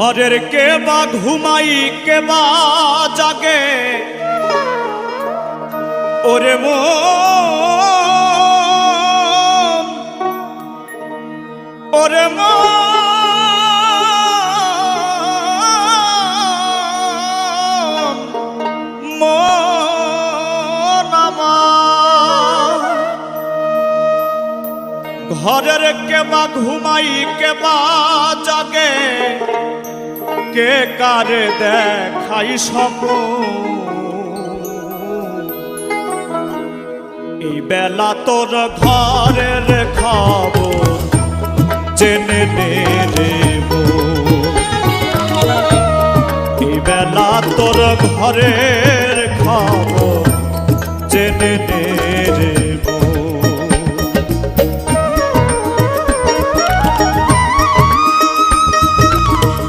ঘরের কে বা ঘুমাই, কে বা জাগে? ওরে মো ওরে মো ঘরের কেবা ঘুমাই কেবা কে কারে দেখাই স্বপ্ন এই বেলা তোর ঘরের খবর জেনে নে। এই বেলা তোর ঘরের খবর জেনে নে রে